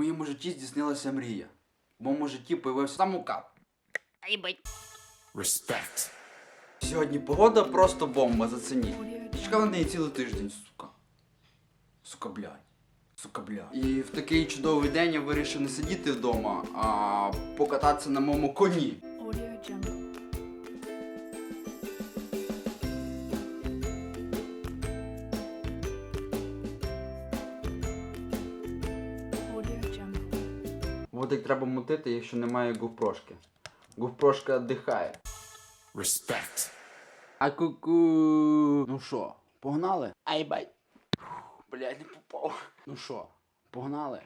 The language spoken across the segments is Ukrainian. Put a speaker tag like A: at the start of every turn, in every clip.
A: моєму житті здійснилася мрія. В моєму житті появився самокат.
B: Ай, бать.
C: Respect.
A: Сьогодні погода просто бомба, зацініть. Чекав на неї цілий тиждень, сука. Сука, блядь. Сука, блядь. І в такий чудовий день я вирішив не сидіти вдома, а покататися на моєму коні. Водик треба мутити, якщо немає гуфпрошки. Гуфпрошка дихає.
C: Респект.
A: А ку-ку. Ну що, погнали? Ай бай. Блядь, не попав. Ну що, погнали?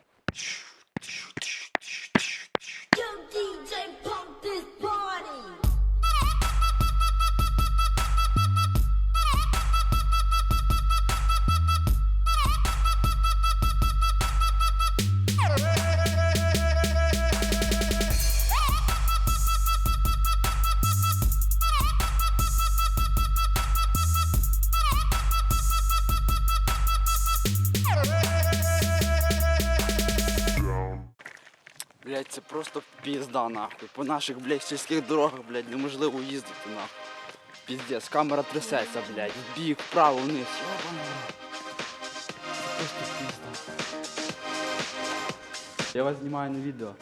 A: Блядь, це просто пізда нахуй. По наших, блядь, сільських дорогах, блядь, неможливо їздити нахуй. Піздець, камера трясеться, блядь. Бік, вправо, вниз. Я вас знімаю на відео.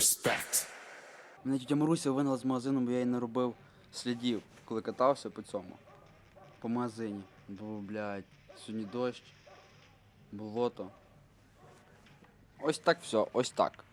C: Respect.
A: Мене тітя Маруся вигнала з магазину, бо я їй не робив слідів, коли катався по цьому. По магазині. Бо, блядь, сьогодні дощ, болото. Ось так все, ось так.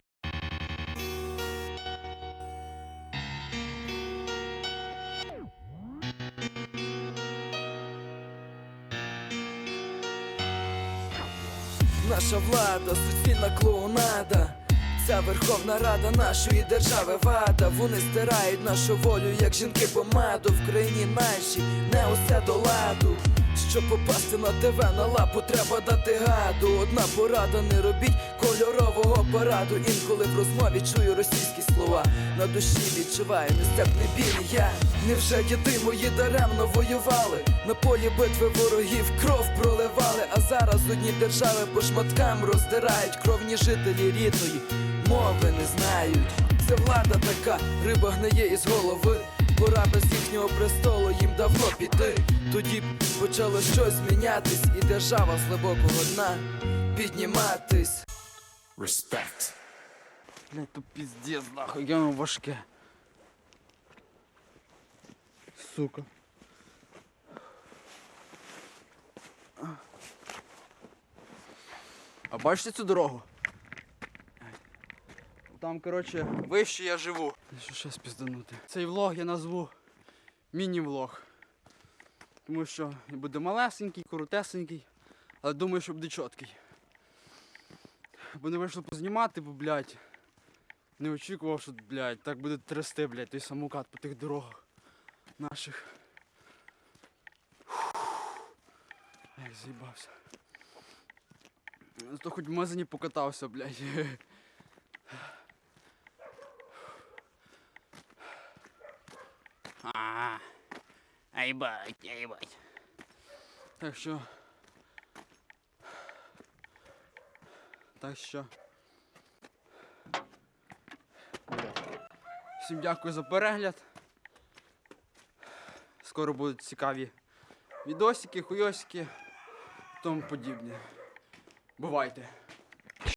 D: Наша влада, суцільна клоунада. Ця Верховна Рада нашої держави вада. Вони стирають нашу волю, як жінки помаду. В країні нашій не усе до ладу. Щоб попасти на ТВ на лапу, треба дати гаду. Одна порада, не робіть кольорового параду. Інколи в розмові чую російські слова. На душі відчуваю нестерпний біль. Я невже діди мої даремно воювали? На полі битви ворогів кров проливали. А зараз одні держави по шматкам роздирають кровні жителі рідної мови не знають. Це влада така, риба гниє із голови. Пора без їхнього престолу їм давно піти. Тоді б почало щось змінятись, і держава з глибокого дна підніматись.
C: Respect.
A: Блядь, то піздець, нахуй, воно важке. Сука. А бачите цю дорогу? Там, коротше, вище я живу. Що ще спізданути? Цей влог я назву міні-влог. Тому що буде малесенький, коротесенький, але думаю, що буде чіткий. Бо не вийшло познімати, бо, блядь, не очікував, що, блядь, так буде трясти, блядь, той самокат по тих дорогах наших. Як заїбався. Зато хоч в магазині покатався, блядь.
B: А, ай, бать, ай.
A: Так що. Так що. Всім дякую за перегляд. Скоро будуть цікаві відосики, хуйосики, тому подібне. Бувайте!